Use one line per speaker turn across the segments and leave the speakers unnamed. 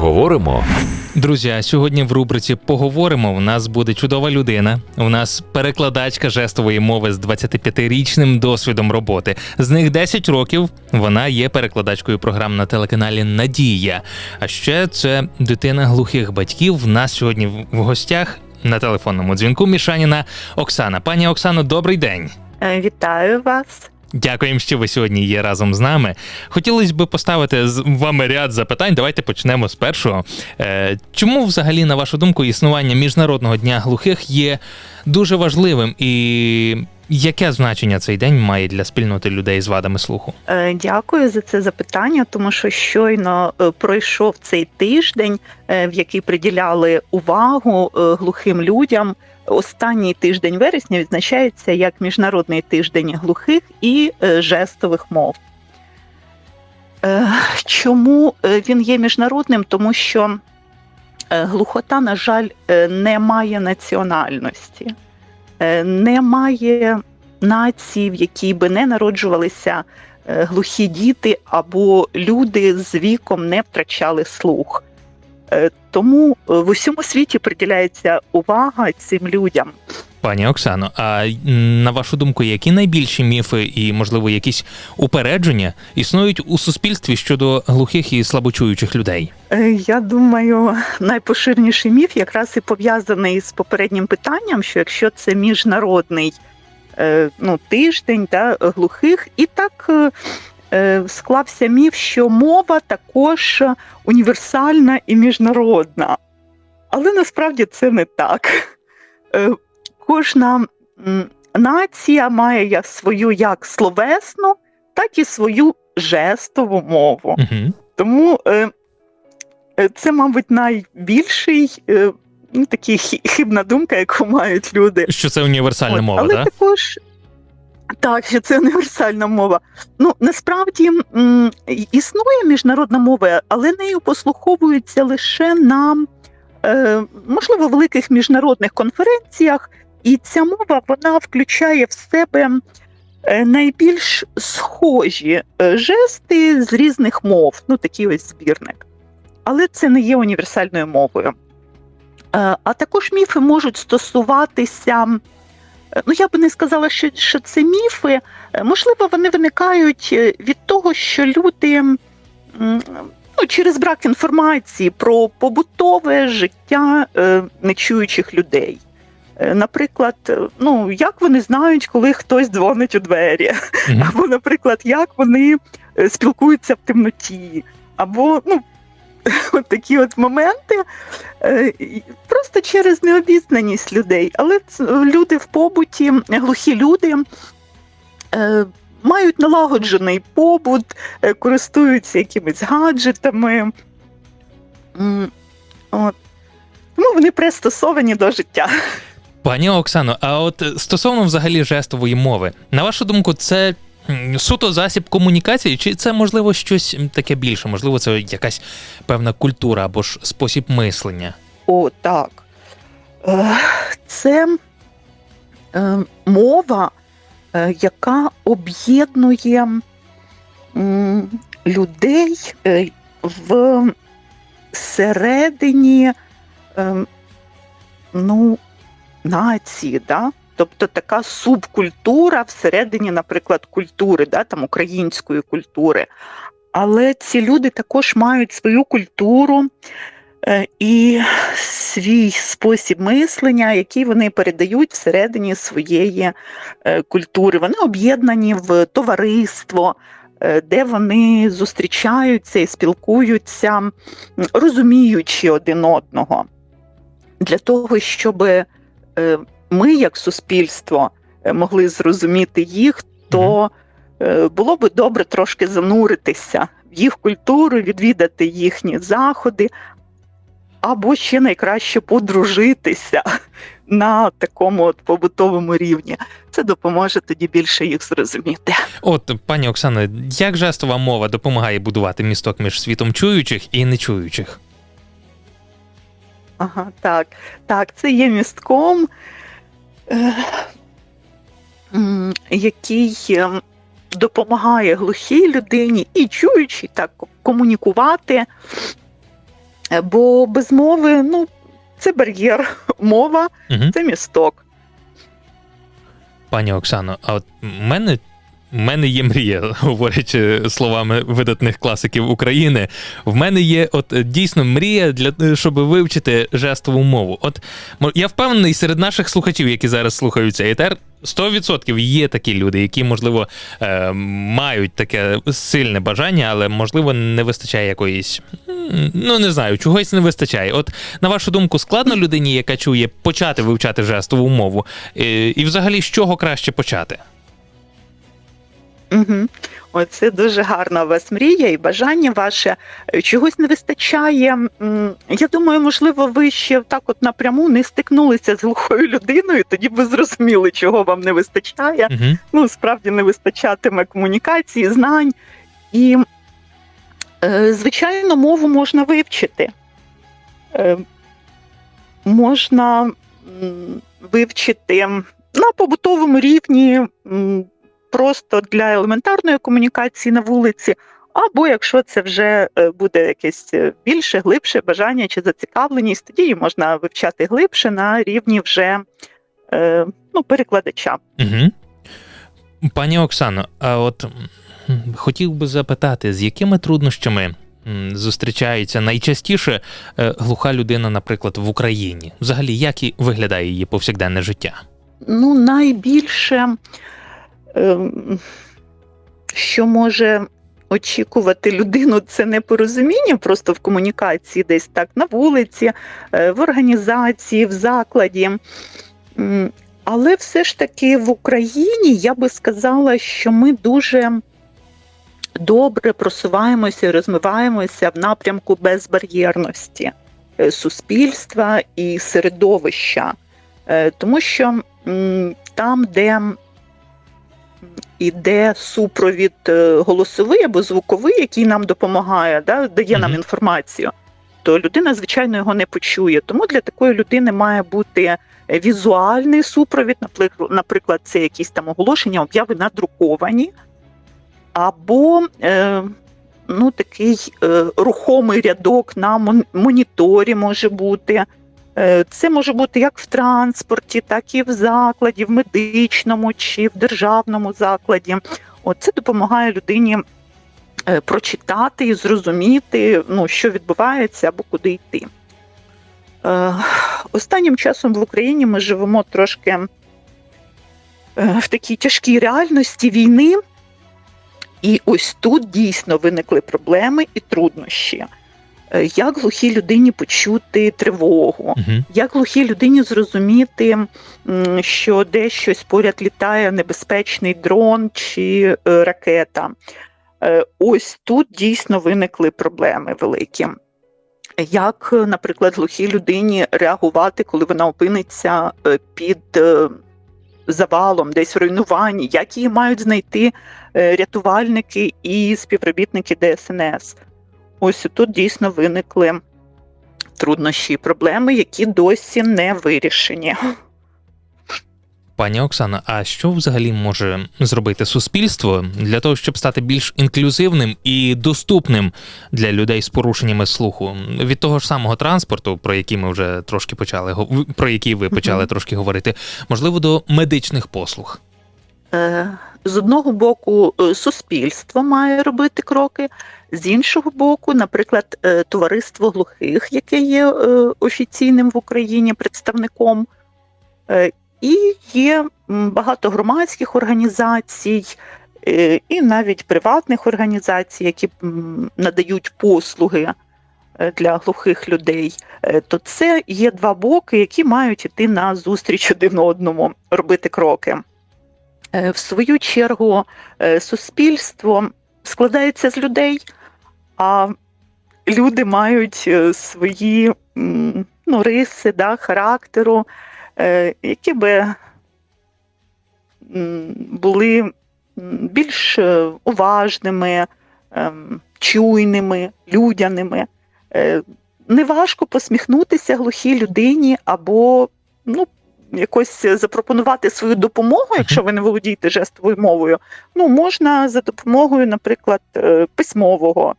Поговоримо.
Друзі, а сьогодні в рубриці Поговоримо. У нас буде чудова людина. У нас перекладачка жестової мови з 25-річним досвідом роботи. З них 10 років вона є перекладачкою програм на телеканалі Надія. А ще це дитина глухих батьків. В нас сьогодні в- в гостях на телефонному дзвінку Мішаніна Оксана. Пані Оксано, добрий день.
Е, Вітаю вас.
Дякуємо, що ви сьогодні є разом з нами. Хотілося б поставити з вами ряд запитань. Давайте почнемо з першого. Е, Чому взагалі, на вашу думку, існування міжнародного дня глухих є дуже важливим, і яке значення цей день має для спільноти людей з вадами слуху?
Е, Дякую за це запитання, тому що щойно е, пройшов цей тиждень, в який приділяли увагу глухим людям. Останній тиждень вересня відзначається як Міжнародний тиждень глухих і е, жестових мов. Е, Чому е, він є міжнародним? Тому що глухота, на жаль, не має національності, е, не має нації, в якій би не народжувалися глухі діти або люди з віком не втрачали слух. Е, Тому е, в усьому світі приділяється увага цим людям.
Пані Оксано, а на вашу думку, які найбільші міфи і, можливо, якісь упередження існують у суспільстві щодо глухих і слабочуючих людей?
Е, Я думаю, найпоширеніший міф якраз і пов'язаний з попереднім питанням, що якщо це міжнародний ну, тиждень да, глухих, і так склався міф, що мова також універсальна і міжнародна. Але насправді це не так. Е, Кожна нація має свою як словесну, так і свою жестову мову.
Угу.
Тому е, е, це, мабуть, найбільший е, ну, такий хибна думка, яку мають люди.
Що це універсальна
От,
мова,
Але
так?
також так, що це універсальна мова. Ну насправді м, існує міжнародна мова, але нею послуховуються лише на е, можливо великих міжнародних конференціях, і ця мова вона включає в себе е, найбільш схожі е, жести з різних мов, ну такий ось збірник. Але це не є універсальною мовою. Е, А також міфи можуть стосуватися. Е, Ну, я би не сказала, що, що це міфи. Е, Можливо, вони виникають е, від того, що люди ну, через брак інформації про побутове життя нечуючих людей. Наприклад, ну як вони знають, коли хтось дзвонить у двері, або, наприклад, як вони спілкуються в темноті, або ну, от такі от моменти е, просто через необізнаність людей. Але люди в побуті, глухі люди. е, Мають налагоджений побут, е, користуються якимись гаджетами. От. Тому вони пристосовані до життя.
Пані Оксано, а от стосовно взагалі жестової мови, на вашу думку, це суто засіб комунікації, чи це можливо щось таке більше? Можливо, це якась певна культура або ж спосіб мислення?
О, так. Е, Це е, мова, е, яка об'єднує людей в середині е, ну, нації, да? Тобто така субкультура всередині, наприклад, культури, да? там, української культури. Але ці люди також мають свою культуру, е, і свій спосіб мислення, який вони передають всередині своєї е, культури. Вони об'єднані в товариство, е, де вони зустрічаються і спілкуються, розуміючи один одного. Для того, щоб ми, як суспільство, е, могли зрозуміти їх, то е, було би добре трошки зануритися в їх культуру, відвідати їхні заходи, або ще найкраще подружитися на такому от побутовому рівні. Це допоможе тоді більше їх зрозуміти.
От, пані Оксано, як жестова мова допомагає будувати місток між світом чуючих і нечуючих?
Ага, так, так, це є містком, який ем, допомагає глухій людині і чуючій так комунікувати Бо без мови, ну, це бар'єр. Мова
Угу.
це місток.
Пані Оксано, а от в мене. В мене є мрія, говорячи словами видатних класиків України. В мене є от дійсно мрія для щоб вивчити жестову мову. От я впевнений, серед наших слухачів, які зараз слухають цей етер, 100% є такі люди, які, можливо, е, мають таке сильне бажання, але можливо не вистачає якоїсь. Ну не знаю, чогось не вистачає. От на вашу думку, складно людині, яка чує, почати вивчати жестову мову, Е, і взагалі з чого краще почати?
Угу. Оце дуже гарна у вас мрія і бажання ваше. Е, Чогось не вистачає. Я думаю, можливо, ви ще так от напряму не стикнулися з глухою людиною, тоді ви зрозуміли, чого вам не вистачає.
Угу.
Ну, справді не вистачатиме комунікації, знань. І, е, звичайно, мову можна вивчити. Е, Можна вивчити на побутовому рівні просто для елементарної комунікації на вулиці, або якщо це вже е, буде якесь е, більше, глибше бажання чи зацікавленість, тоді її можна вивчати глибше на рівні вже е, ну, перекладача.
Угу. Пані Оксано, а от хотів би запитати, з якими труднощами зустрічається найчастіше глуха людина, наприклад, в Україні? Взагалі, як і виглядає її повсякденне життя?
ну, найбільше, що може очікувати людину, це непорозуміння просто в комунікації, десь так на вулиці, е, в організації, в закладі. Але все ж таки в Україні я би сказала, що ми дуже добре просуваємося і розвиваємося в напрямку безбар'єрності е, суспільства і середовища. Е, Тому що там, де іде супровід е, голосовий або звуковий, який нам допомагає, да, дає нам інформацію, то людина, звичайно, його не почує. Тому для такої людини має бути е, візуальний супровід, наприклад, наприклад, це якісь там оголошення, обяви надруковані, або е, ну, такий е, рухомий рядок на мон- моніторі може бути. Е, Це може бути як в транспорті, так і в закладі, в медичному чи в державному закладі. От це допомагає людині е, прочитати і зрозуміти, ну, що відбувається або куди йти. Е, Останнім часом в Україні ми живемо трошки в такій тяжкій реальності війни, і ось тут дійсно виникли проблеми і труднощі. Е, Як глухій людині почути тривогу,
Угу.
як глухій людині зрозуміти, що десь щось поряд літає небезпечний дрон чи е, ракета. Е, Ось тут дійсно виникли проблеми великі. Як, наприклад, глухій людині реагувати, коли вона опиниться під завалом, десь в руйнуванні, як її мають знайти рятувальники і співробітники ДСНС? Ось тут дійсно виникли труднощі і проблеми, які досі не вирішені.
Пані Оксано, а що взагалі може зробити суспільство для того, щоб стати більш інклюзивним і доступним для людей з порушеннями слуху? Від того ж самого транспорту, про який ми вже трошки почали про який ви почали трошки говорити, можливо, до медичних послуг.
Е, З одного боку, е, суспільство має робити кроки, з іншого боку, наприклад, е, товариство глухих, яке є офіційним в Україні представником, і є багато громадських організацій, і навіть приватних організацій, які надають послуги для глухих людей. То це є два боки, які мають іти на зустріч один одному, робити кроки. Е, В свою чергу, е, суспільство складається з людей, а люди мають е, свої ну, риси да, характеру, які би були більш уважними, ем, чуйними, людяними. Неважко посміхнутися глухій людині або ну, якось запропонувати свою допомогу, якщо ви не володієте жестовою мовою. Ну, можна за допомогою, наприклад, е, письмового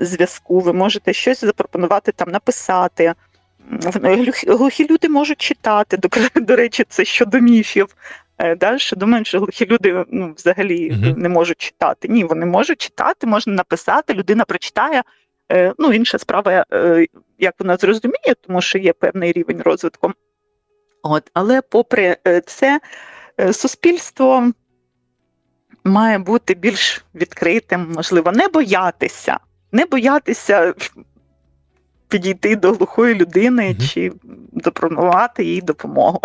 зв'язку, ви можете щось запропонувати там написати. Глухі- Глухі люди можуть читати. До, до речі, це щодо міфів. Е, Да, що думають, що глухі люди ну, взагалі
Мгм.
не можуть читати. Ні, вони можуть читати, можна написати, людина прочитає. Е, Ну, інша справа, е, як вона зрозуміє, тому що є певний рівень розвитку. От, але попри е, це, е, суспільство має бути більш відкритим, можливо, не боятися, не боятися підійти до глухої людини
Мгм.
чи запропонувати їй допомогу.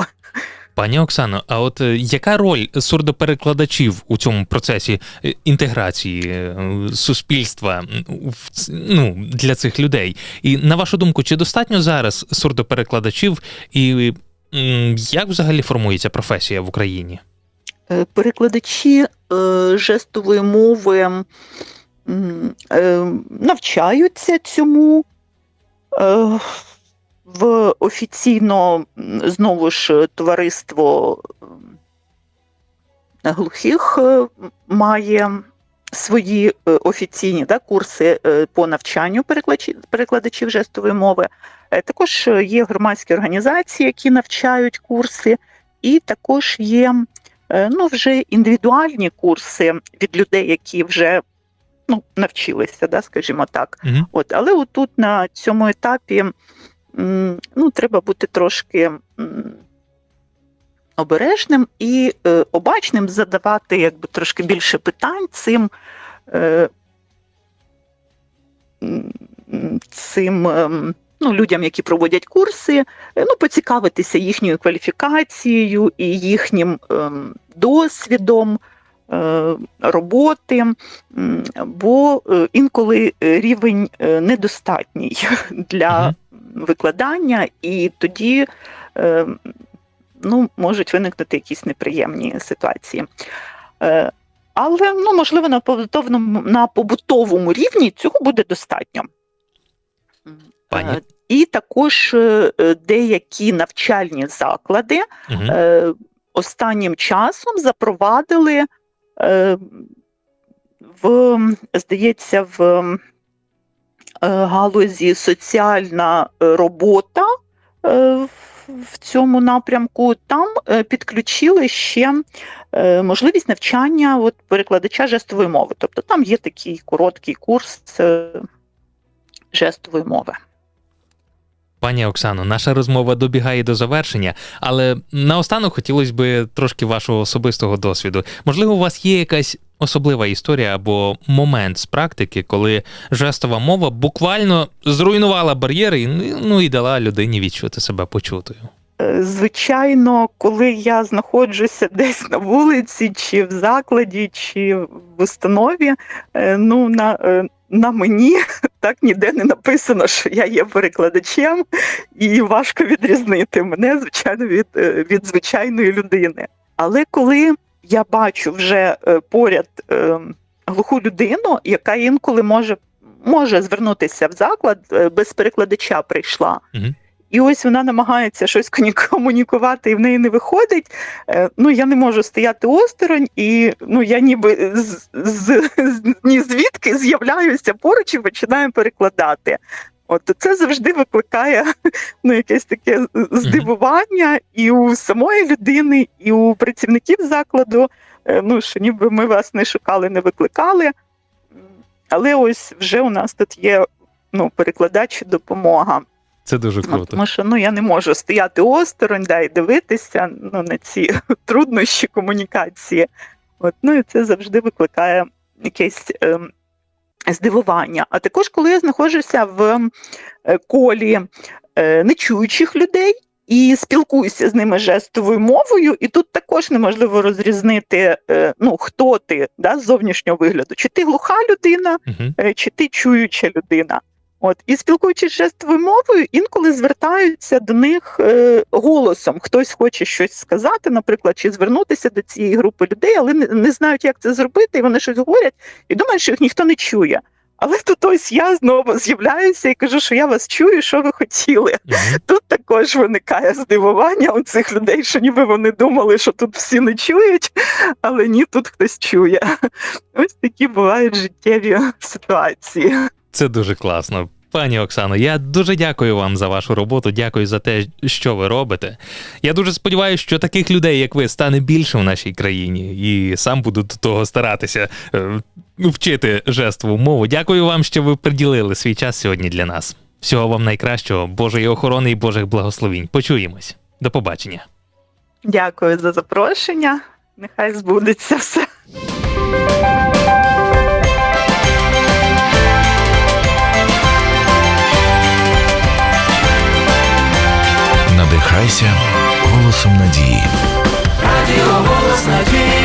Пані Оксано, а от е, яка роль сурдоперекладачів у цьому процесі інтеграції суспільства ну, для цих людей? І на вашу думку, чи достатньо зараз сурдоперекладачів, і як взагалі формується професія в Україні?
Е, Перекладачі е, жестової мови е, навчаються цьому. В офіційно знову ж товариство глухих має свої офіційні да, курси по навчанню перекладачів жестової мови. Е, Також е, є громадські організації, які навчають курси, і також є е, ну, вже індивідуальні курси від людей, які вже ну, навчилися, да, скажімо так.
Мгм.
От, але отут на цьому етапі ну, треба бути трошки обережним і обачним, задавати якби, трошки більше питань цим. Цим ем, ну, людям, які проводять курси, е, ну, поцікавитися їхньою кваліфікацією і їхнім ем, досвідом е, роботи, бо е, інколи рівень недостатній для викладання, і тоді ну, можуть виникнути якісь неприємні ситуації. Але ну, можливо, на побутовому, на побутовому рівні цього буде достатньо.
Пані.
Е, І також е, е, деякі навчальні заклади е, останнім часом запровадили в, здається, в галузі соціальна робота в- цьому напрямку. Там підключили ще можливість навчання от, перекладача жестової мови. Тобто там є такий короткий курс жестової мови.
Пані Оксано, наша розмова добігає до завершення, але наостанок хотілося б трошки вашого особистого досвіду. Можливо, у вас є якась особлива історія або момент з практики, коли жестова мова буквально зруйнувала бар'єри ну, і дала людині відчути себе почутою.
Е, Звичайно, коли я знаходжуся десь на вулиці, чи в закладі, чи в установі, е, ну на, е, на мені так ніде не написано, що я є перекладачем, і важко відрізнити мене, звичайно, від, е, від звичайної людини. Але коли я бачу вже е, поряд е, глуху людину, яка інколи може, може звернутися в заклад, е, без перекладача прийшла.
Мгм.
І ось вона намагається щось комуні- комунікувати, і в неї не виходить. Е, Ну я не можу стояти осторонь, і ну я ніби з, з, з ні звідки з'являюся поруч і починаю перекладати. От це завжди викликає ну, якесь таке здивування і у самої людини, і у працівників закладу. Е, Ну що ніби ми вас не шукали, не викликали. Але ось вже у нас тут є ну, перекладач і допомога.
Це дуже
От,
круто.
Тому що ну я не можу стояти осторонь да, і дивитися ну, на ці труднощі комунікації. От, ну і це завжди викликає якесь ем, здивування. А також, коли я знаходжуся в е, колі е, нечуючих людей. І спілкуюся з ними жестовою мовою, і тут також неможливо розрізнити, е, ну хто ти да, з зовнішнього вигляду, чи ти глуха людина,
Мгм.
е, чи ти чуюча людина. От і спілкуючись жестовою мовою, інколи звертаються до них е, голосом. Хтось хоче щось сказати, наприклад, чи звернутися до цієї групи людей, але не, не знають, як це зробити, і вони щось говорять і думають, що їх ніхто не чує. Але тут ось я знову з'являюся і кажу, що я вас чую, що ви хотіли.
Мгм.
Тут також виникає здивування у цих людей, що ніби вони думали, що тут всі не чують, але ні, тут хтось чує. Ось такі бувають життєві ситуації.
Це дуже класно. Пані Оксано, я дуже дякую вам за вашу роботу. Дякую за те, що ви робите. Я дуже сподіваюся, що таких людей, як ви, стане більше в нашій країні, і сам буду до того старатися е, вчити жестову мову. Дякую вам, що ви приділили свій час сьогодні для нас. Всього вам найкращого, Божої охорони і Божих благословінь. Почуємось. До побачення.
Дякую за запрошення. Нехай збудеться все.
Надихайся голосом надії.
Радіо голос надії.